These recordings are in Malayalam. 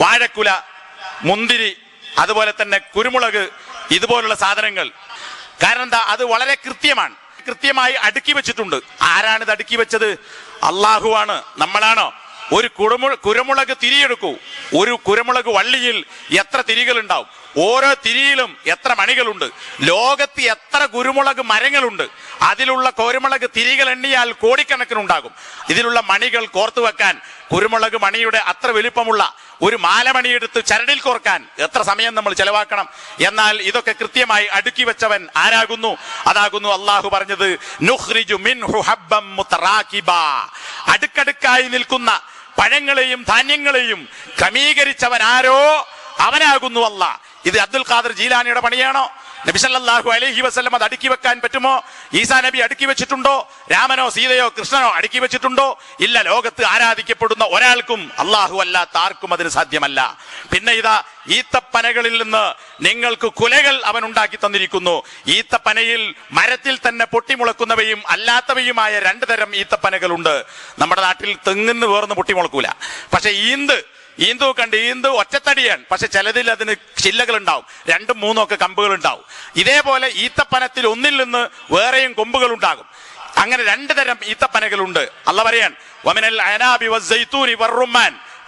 വാഴക്കുല മുന്തിരി അതുപോലെ തന്നെ കുരുമുളക് ഇതുപോലുള്ള സാധനങ്ങൾ. കാരണം എന്താ? അത് വളരെ കൃത്യമാണ്. കൃത്യമായി അടുക്കി വെച്ചിട്ടുണ്ട്. ആരാണ് ഇത് അടുക്കി വെച്ചത്? അള്ളാഹുവാണ് നമ്മളാണോ? ഒരു കുരുമുളക് കുരുമുളക് തിരിയെടുക്കൂ. ഒരു കുരുമുളക് വള്ളിയിൽ എത്ര തിരികൾ ഉണ്ടാവും ഓരോ തിരിയിലും എത്ര മണികളുണ്ട്? ലോകത്ത് എത്ര കുരുമുളക് മരങ്ങളുണ്ട്? അതിലുള്ള കുരുമുളക് തിരികൾ എണ്ണിയാൽ കോടിക്കണക്കിനുണ്ടാകും. ഇതിലുള്ള മണികൾ കോർത്തു വെക്കാൻ കുരുമുളക് മണിയുടെ അത്ര വലിപ്പമുള്ള ഒരു മാലമണിയെടുത്ത് ചരടിൽ കോർക്കാൻ എത്ര സമയം നമ്മൾ ചെലവാക്കണം? എന്നാൽ ഇതൊക്കെ കൃത്യമായി അടുക്കി വെച്ചവൻ ആരാകുന്നു? അതാകുന്നു അള്ളാഹു പറഞ്ഞത് അടുക്കടുക്കായി നിൽക്കുന്ന പഴങ്ങളെയും ധാന്യങ്ങളെയും ക്രമീകരിച്ചവൻ ആരോ? അവനാകുന്നു അല്ല ഇത് അബ്ദുൽ ഖാദർ ജീലാനിയുടെ പണിയാണോ? നബി സല്ലല്ലാഹു അലൈഹി വസല്ലം അത് അടുക്കി വെക്കാൻ പറ്റുമോ? ഈസാ നബി അടുക്കി വെച്ചിട്ടുണ്ടോ? രാമനോ സീതയോ കൃഷ്ണനോ അടുക്കി വെച്ചിട്ടുണ്ടോ? ഇല്ല ലോകത്ത് ആരാധിക്കപ്പെടുന്ന ഒരാൾക്കും അള്ളാഹു അല്ലാത്ത ആർക്കും അതിന് സാധ്യമല്ല. പിന്നെ ഇതാ ഈത്തപ്പനകളിൽ നിന്ന് നിങ്ങൾക്ക് കുലകൾ അവൻ ഉണ്ടാക്കി തന്നിരിക്കുന്നു. ഈത്തപ്പനയിൽ മരത്തിൽ തന്നെ പൊട്ടിമുളക്കുന്നവയും അല്ലാത്തവയുമായ രണ്ടു തരം ഈത്തപ്പനകളുണ്ട്. നമ്മുടെ നാട്ടിൽ തെങ്ങിന്ന് വേർന്ന് പൊട്ടിമുളക്കൂല. പക്ഷെ ഈന്ത് ഈന്തു കണ്ട് ഈന്തു ഒറ്റത്തടിയാണ്. പക്ഷെ ചിലതിൽ അതിന് ചില്ലകൾ ഉണ്ടാവും രണ്ടും മൂന്നും ഒക്കെ കമ്പുകൾ ഉണ്ടാവും ഇതേപോലെ ഈത്തപ്പനത്തിൽ ഒന്നിൽ നിന്ന് വേറെയും കൊമ്പുകൾ ഉണ്ടാകും അങ്ങനെ രണ്ട് തരം ഈത്തപ്പനകളുണ്ട്. അല്ല പറയാൻ അനാബി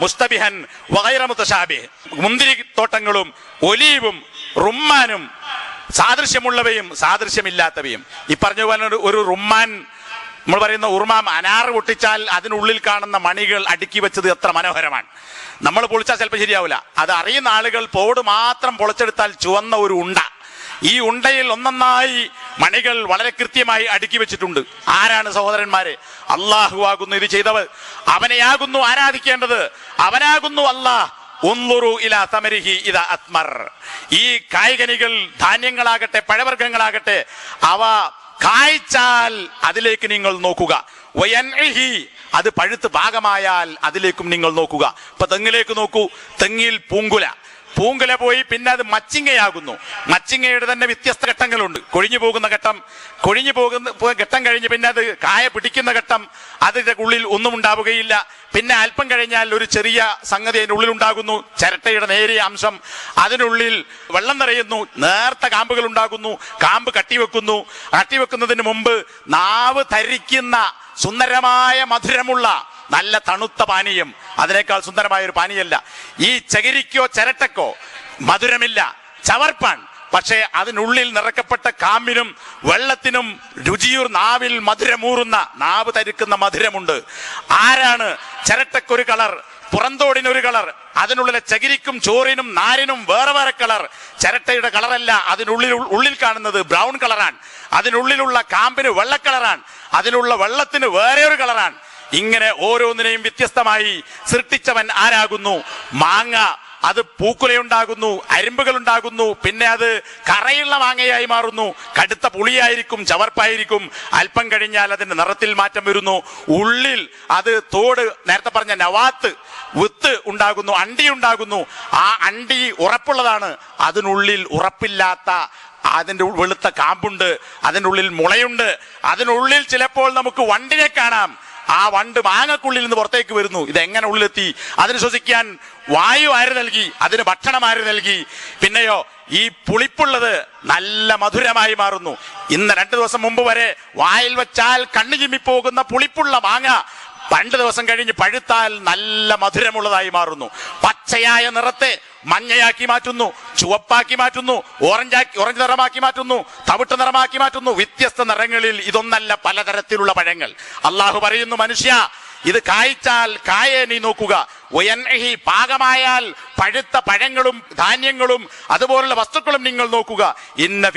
മുസ്തബിഹൻ വൈറമുത്തശാബി മുന്തിരി തോട്ടങ്ങളും ഒലീവും റുമ്മാനും സാദൃശ്യമുള്ളവയും സാദൃശ്യമില്ലാത്തവയും. ഈ പറഞ്ഞ പോലെ ഒരു റുമ്മാൻ നമ്മൾ പറയുന്ന ഉർമാം അനാറ് പൊട്ടിച്ചാൽ അതിനുള്ളിൽ കാണുന്ന മണികൾ അടുക്കി വെച്ചത് എത്ര മനോഹരമാണ്. നമ്മൾ പൊളിച്ചാൽ ചിലപ്പോൾ ശരിയാവില്ല. അത് അറിയുന്ന ആളുകൾ പോട് മാത്രം പൊളിച്ചെടുത്താൽ ചുവന്ന ഒരു ഉണ്ട. ഈ ഉണ്ടയിൽ ഒന്നൊന്നായി മണികൾ വളരെ കൃത്യമായി അടുക്കി വെച്ചിട്ടുണ്ട്. ആരാണ് സഹോദരന്മാരെ? അള്ളാഹു ആകുന്നു ഇത് ചെയ്തവർ അവനെയാകുന്നു ആരാധിക്കേണ്ടത്? അവനാകുന്നു അല്ലാ ഈ കായികനികൾ ധാന്യങ്ങളാകട്ടെ പഴവർഗങ്ങളാകട്ടെ അവ കായ്ച്ചാൽ അതിലേക്ക് നിങ്ങൾ നോക്കുക. അത് പഴുത്ത് ഭാഗമായാൽ അതിലേക്കും നിങ്ങൾ നോക്കുക. ഇപ്പൊ തെങ്ങിലേക്ക് നോക്കൂ. തെങ്ങിൽ പൂങ്കുല. പൂങ്കുല പോയി പിന്നെ അത് മച്ചിങ്ങയാകുന്നു. മച്ചിങ്ങയുടെ തന്നെ വ്യത്യസ്ത ഘട്ടങ്ങളുണ്ട്. കൊഴിഞ്ഞു പോകുന്ന ഘട്ടം കൊഴിഞ്ഞു പോകുന്ന ഘട്ടം കഴിഞ്ഞ് പിന്നെ അത് കായ പിടിക്കുന്ന ഘട്ടം അതിന്റെ ഉള്ളിൽ ഒന്നും ഉണ്ടാവുകയില്ല. പിന്നെ അല്പം കഴിഞ്ഞാൽ ഒരു ചെറിയ സംഗതി അതിന്റെ ഉള്ളിൽ ഉണ്ടാകുന്നു. ചിരട്ടയുടെ നേരിയ അംശം അതിനുള്ളിൽ വെള്ളം നിറയുന്നു. നേർത്ത കാമ്പുകൾ ഉണ്ടാകുന്നു. കാമ്പ് കട്ടിവെക്കുന്നു. കട്ടിവെക്കുന്നതിന് മുമ്പ് നാവ് ധരിക്കുന്ന സുന്ദരമായ മധുരമുള്ള നല്ല തണുത്ത പാനീയം. അതിനേക്കാൾ സുന്ദരമായ ഒരു പാനീയല്ല ഈ ചകിരിക്കോ ചിരട്ടക്കോ മധുരമില്ല. ചവർപ്പാൻ. പക്ഷേ അതിനുള്ളിൽ നിറക്കപ്പെട്ട കാമ്പിനും വെള്ളത്തിനും രുചിയൂർ നാവിൽ മധുരമൂറുന്ന നാവ് തരുക്കുന്ന മധുരമുണ്ട്. ആരാണ് ചിരട്ടക്കൊരു കളർ പുറന്തോടിനൊരു കളർ അതിനുള്ളിലെ ചകിരിക്കും ചോറിനും നാരിനും വേറെ വേറെ കളർ? ചിരട്ടയുടെ കളറല്ല അതിനുള്ളിൽ ഉള്ളിൽ കാണുന്നത് ബ്രൗൺ കളറാണ്. അതിനുള്ളിലുള്ള കാമ്പിന് വെള്ളക്കളറാണ് അതിനുള്ള വെള്ളത്തിന് വേറെ ഒരു കളറാണ്. ഇങ്ങനെ ഓരോന്നിനെയും വ്യത്യസ്തമായി സൃഷ്ടിച്ചവൻ ആരാകുന്നു? മാങ്ങ അത് പൂക്കുലയുണ്ടാകുന്നു അരിമ്പുകൾ ഉണ്ടാകുന്നു പിന്നെ അത് കറയുള്ള മാങ്ങയായി മാറുന്നു. കടുത്ത പുളിയായിരിക്കും ചവർപ്പായിരിക്കും. അല്പം കഴിഞ്ഞാൽ അതിന്റെ നിറത്തിൽ മാറ്റം വരുന്നു. ഉള്ളിൽ അത് തോട് നേരത്തെ പറഞ്ഞ നവാത്ത് വിത്ത് ഉണ്ടാകുന്നു അണ്ടി ഉണ്ടാകുന്നു. ആ അണ്ടി ഉറപ്പുള്ളതാണ്. അതിനുള്ളിൽ ഉറപ്പില്ലാത്ത അതിന്റെ വെളുത്ത കാമ്പുണ്ട് അതിനുള്ളിൽ മുളയുണ്ട്. അതിനുള്ളിൽ ചിലപ്പോൾ നമുക്ക് വണ്ടിനെ കാണാം. ആ വണ്ട് മാങ്ങക്കുള്ളിൽ നിന്ന് പുറത്തേക്ക് വരുന്നു. ഇത് എങ്ങനെ ഉള്ളിലെത്തി? അതിന് ശ്വസിക്കാൻ വായു ആര് നൽകി? അതിന് ഭക്ഷണം ആര് നൽകി? പിന്നെയോ ഈ പുളിപ്പുള്ളത് നല്ല മധുരമായി മാറുന്നു. ഇന്ന് രണ്ടു ദിവസം മുമ്പ് വരെ വായിൽ വെച്ചാൽ കണ്ണു ചിമ്മിപ്പോകുന്ന പുളിപ്പുള്ള മാങ്ങ രണ്ടു ദിവസം കഴിഞ്ഞ് പഴുത്താൽ നല്ല മധുരമുള്ളതായി മാറുന്നു. പച്ചയായ നിറത്തെ മഞ്ഞയാക്കി മാറ്റുന്നു. ചുവപ്പാക്കി മാറ്റുന്നു ഓറഞ്ചാക്കി ഓറഞ്ച് നിറമാക്കി മാറ്റുന്നു തവിട്ട് നിറമാക്കി മാറ്റുന്നു. വ്യത്യസ്ത നിറങ്ങളിൽ ഇതൊന്നല്ല പലതരത്തിലുള്ള പഴങ്ങൾ. അള്ളാഹു പറയുന്നു മനുഷ്യ ഇത് കായ്ച്ചാൽ കായെ നീ നോക്കുക. പാകമായാൽ പഴുത്ത പഴങ്ങളും ധാന്യങ്ങളും അതുപോലുള്ള വസ്തുക്കളും നിങ്ങൾ നോക്കുക. ഇന്ന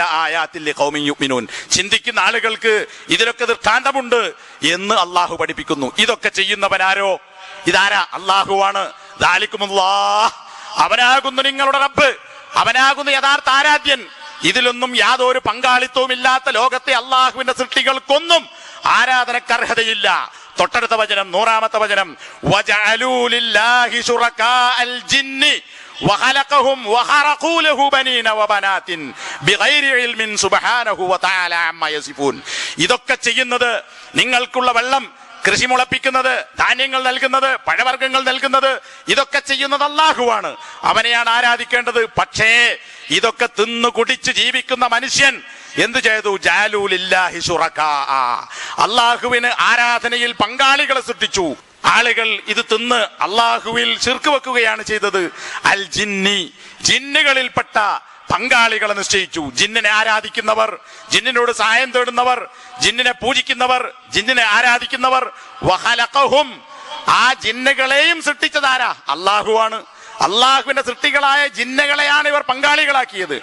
ആയാത്തില്ലേ ആയാത്തിൽ യുമിനൂൻ ചിന്തിക്കുന്ന ആളുകൾക്ക് ഇതിലൊക്കെ ദൃഷ്ടാന്തമുണ്ട് എന്ന് അള്ളാഹു പഠിപ്പിക്കുന്നു. ഇതൊക്കെ ചെയ്യുന്നവനാരോ? ഇതാരാ? അള്ളാഹുവാണ്. ദാലിക്കുമുല്ലാ അവനാകുന്നു നിങ്ങളുടെ റബ്ബ് അവനാകുന്നു യഥാർത്ഥ ആരാധ്യൻ ഇതിലൊന്നും യാതൊരു പങ്കാളിത്തവും ഇല്ലാത്ത ലോകത്തെ അള്ളാഹുവിന്റെ സൃഷ്ടികൾക്കൊന്നും ആരാധനക്കർഹതയില്ല തൊട്ടടുത്ത വചനം നൂറാമത്തെ വചനം വജഅലൂ ലില്ലാഹി ശുറകാഅൽ ജിന്നി وخلقهم وخرقوا له بنين وبنات بغير علم سبحانه وتعالى عما يصفون ഇതൊക്കെ ചെയ്യുന്നത് നിങ്ങൾക്കുള്ള വെള്ളം കൃഷി മുളപ്പിക്കുന്നത് ധാന്യങ്ങൾ നൽകുന്നത് പഴവർഗങ്ങൾ നൽകുന്നത് ഇതൊക്കെ ചെയ്യുന്നത് അള്ളാഹുവാണ് അവനെയാണ് ആരാധിക്കേണ്ടത്? പക്ഷേ ഇതൊക്കെ തിന്നു കുടിച്ച് ജീവിക്കുന്ന മനുഷ്യൻ എന്തു ചെയ്തു? ജാലൂലില്ലാഹി അള്ളാഹുവിന് ആരാധനയിൽ പങ്കാളികളെ സൃഷ്ടിച്ചു. ആളുകൾ ഇത് തിന്ന് അള്ളാഹുവിൽ ചിർക്ക് വെക്കുകയാണ് ചെയ്തത്. അൽ ജിന്നി ജിന്നുകളിൽപ്പെട്ട പങ്കാളികളെ നിശ്ചയിച്ചു. ജിന്നിനെ ആരാധിക്കുന്നവർ ജിന്നിനോട് സഹായം തേടുന്നവർ ജിന്നിനെ പൂജിക്കുന്നവർ ജിന്നിനെ ആരാധിക്കുന്നവർ. വഹലഖഹും. ആ ജിന്നുകളെയും സൃഷ്ടിച്ചതാരാ? അള്ളാഹുവാണ്. അള്ളാഹുവിന്റെ സൃഷ്ടികളായ ജിന്നകളെയാണ് ഇവർ പങ്കാളികളാക്കിയത്.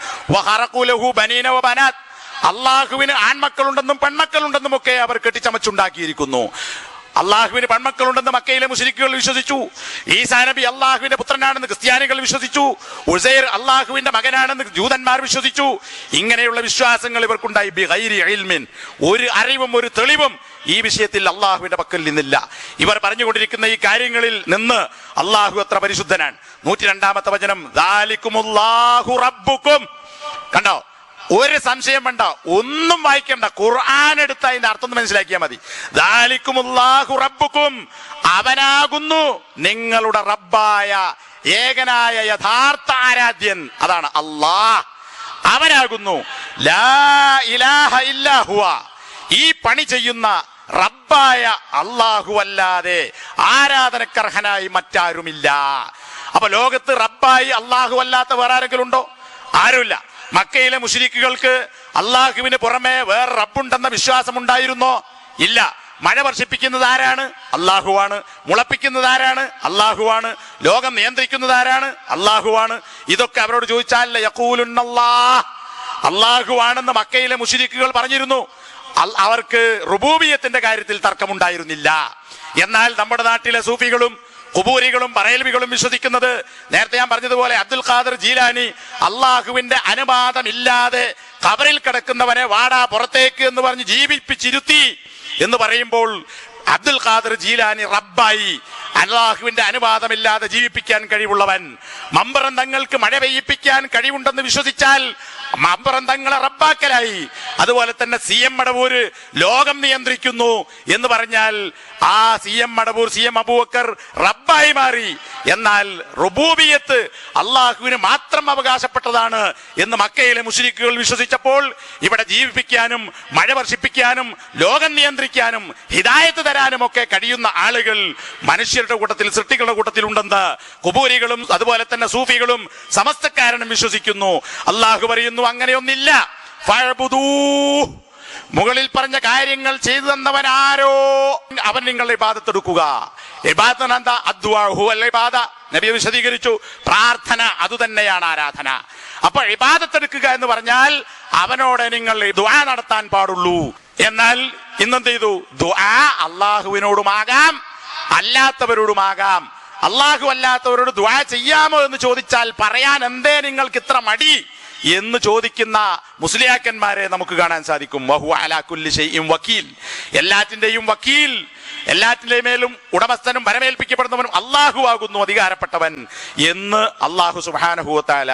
അള്ളാഹുവിന് ആൺമക്കളുണ്ടെന്നും പെൺമക്കളുണ്ടെന്നും ഒക്കെ അവർ കെട്ടിച്ചമച്ചുണ്ടാക്കിയിരിക്കുന്നു. അള്ളാഹുവിന് പെൺമക്കളുണ്ടെന്ന് മക്കയിലെ മുസ്ലിക്കുകൾ വിശ്വസിച്ചു. ഈസാ നബി അള്ളാഹുവിന്റെ പുത്രനാണെന്ന് ക്രിസ്ത്യാനികൾ വിശ്വസിച്ചു. ഉസൈർ അള്ളാഹുവിന്റെ മകനാണെന്ന് ജൂതന്മാർ വിശ്വസിച്ചു. ഇങ്ങനെയുള്ള വിശ്വാസങ്ങൾ ഇവർക്കുണ്ടായി. ബിഗൈരി ഇൽമിൻ. ഒരു അറിവും ഒരു തെളിവും ഈ വിഷയത്തിൽ അള്ളാഹുവിന്റെ പക്കൽ നിന്നില്ല. ഇവർ പറഞ്ഞുകൊണ്ടിരിക്കുന്ന ഈ കാര്യങ്ങളിൽ നിന്ന് അള്ളാഹു അത്ര പരിശുദ്ധനാണ്. നൂറ്റി രണ്ടാമത്തെ വചനം "ദാലിക്കുമുല്ലാഹു റബ്ബുക്കും. കണ്ടോ? ഒരു സംശയം വേണ്ട ഒന്നും വായിക്കണ്ട. ഖുർആൻ എടുത്ത് അതിന്റെ അർത്ഥം മനസ്സിലാക്കിയാൽ മതി. ദാലിക്കുമുല്ലാഹു റബ്ബുക്കും അവനാകുന്നു നിങ്ങളുടെ റബ്ബായ ഏകനായ യഥാർത്ഥ ആരാധ്യൻ. അതാണ് അള്ളാഹ്. അവനാകുന്നു. ഈ പണി ചെയ്യുന്ന റബ്ബായ അള്ളാഹു അല്ലാതെ ആരാധനക്കർഹനായി മറ്റാരുമില്ല. അപ്പൊ ലോകത്ത് റബ്ബായി അള്ളാഹു അല്ലാത്ത വേറെ ആരെങ്കിലും ഉണ്ടോ? ആരുമില്ല. മക്കയിലെ മുഷിരിക്കുകൾക്ക് അള്ളാഹുവിന് പുറമെ വേറെ റബ്ബുണ്ടെന്ന വിശ്വാസമുണ്ടായിരുന്നോ? ഇല്ല. മഴ വർഷിപ്പിക്കുന്നത് ആരാണ്? അള്ളാഹുവാണ്. മുളപ്പിക്കുന്നത് ആരാണ്? അള്ളാഹുവാണ്. ലോകം നിയന്ത്രിക്കുന്നത് ആരാണ്? അള്ളാഹുവാണ്. ഇതൊക്കെ അവരോട് ചോദിച്ചാൽ യക്കൂലുന്നല്ലാ അള്ളാഹുവാണെന്ന് മക്കയിലെ മുഷിരിക്കുകൾ പറഞ്ഞിരുന്നു. അവർക്ക് റുബൂബിയത്തിന്റെ കാര്യത്തിൽ തർക്കമുണ്ടായിരുന്നില്ല. എന്നാൽ നമ്മുടെ നാട്ടിലെ സൂഫികളും കുബൂരികളും പറയൽവികളും വിശ്വസിക്കുന്നത് നേരത്തെ ഞാൻ പറഞ്ഞതുപോലെ അബ്ദുൽ ഖാദർ ജീലാനി അള്ളാഹുവിന്റെ അനുവാദമില്ലാതെ കബറിൽ കിടക്കുന്നവനെ വാടാ പുറത്തേക്ക് എന്ന് പറഞ്ഞ് ജീവിപ്പിച്ചിരുത്തി എന്ന് പറയുമ്പോൾ അബ്ദുൽ ഖാദർ ജീലാനി റബ്ബായി അള്ളാഹുവിന്റെ അനുവാദമില്ലാതെ ജീവിപ്പിക്കാൻ കഴിവുള്ളവൻ. മമ്പറം തങ്ങൾക്ക് മഴ പെയ്യിപ്പിക്കാൻ കഴിവുണ്ടെന്ന് വിശ്വസിച്ചാൽ മമ്പറം തങ്ങളെ റബ്ബാക്കലായി. അതുപോലെ തന്നെ സി എം മടവൂര് ലോകം നിയന്ത്രിക്കുന്നു എന്ന് പറഞ്ഞാൽ ആ C M Madavoor C M Abubakar റബ്ബായി മാറി. എന്നാൽ റുബൂബിയത്ത് അള്ളാഹുവിന് മാത്രം അവകാശപ്പെട്ടതാണ് എന്ന് മക്കയിലെ മുസ്ലിക്കുകൾ വിശ്വസിച്ചപ്പോൾ ഇവിടെ ജീവിപ്പിക്കാനും മഴ വർഷിപ്പിക്കാനും ലോകം നിയന്ത്രിക്കാനും ഹിദായത്ത് തരാനും ഒക്കെ കഴിയുന്ന ആളുകൾ മനുഷ്യരുടെ കൂട്ടത്തിൽ സൃഷ്ടികളുടെ കൂട്ടത്തിൽ ഉണ്ടെന്ന് കുബൂരികളും അതുപോലെ തന്നെ സൂഫികളും സമസ്തക്കാരനും വിശ്വസിക്കുന്നു. അള്ളാഹു പറയുന്നു അങ്ങനെയൊന്നില്ല. മുകളിൽ പറഞ്ഞ കാര്യങ്ങൾ ചെയ്തു തന്നവൻ ആരോ? അവൻ നിങ്ങളുടെ ഇബാദത്ത് എടുക്കുക. ഇബാദത്ത് എന്താ? അദ്വാഹു അല്ല ഇബാദ. നബി വിശദീകരിച്ചു. പ്രാർത്ഥന അതുതന്നെയാണ് ആരാധന. അപ്പോൾ ഇബാദത്ത് എടുക്കുക എന്ന് പറഞ്ഞാൽ അവനോട് നിങ്ങൾ ദുആ നടത്താൻ പാടുള്ളൂ. എന്നാൽ ഇന്നെന്ത് ചെയ്തു? ദുആ അള്ളാഹുവിനോടുമാകാം അല്ലാത്തവരോടുമാകാം. അള്ളാഹു അല്ലാത്തവരോട് ദുആ ചെയ്യാമോ എന്ന് ചോദിച്ചാൽ പറയാൻ എന്തേ നിങ്ങൾക്ക് ഇത്ര മടി? എന്ന് ചോദിക്കുന്ന മുസ്ലിയാക്കന്മാരെ നമുക്ക് കാണാൻ സാധിക്കും. വഹു അലാ കുല്ലി ഷൈഇൻ വക്കീൽ. എല്ലാറ്റിന്റെയും വക്കീൽ എല്ലാറ്റിലെ മേലും ഉടമസ്ഥനും വരമേൽപ്പിക്കപ്പെടുന്നവനും അള്ളാഹു ആകുന്നു അധികാരപ്പെട്ടവൻ എന്ന് അള്ളാഹു സുബാനഹുവത്താല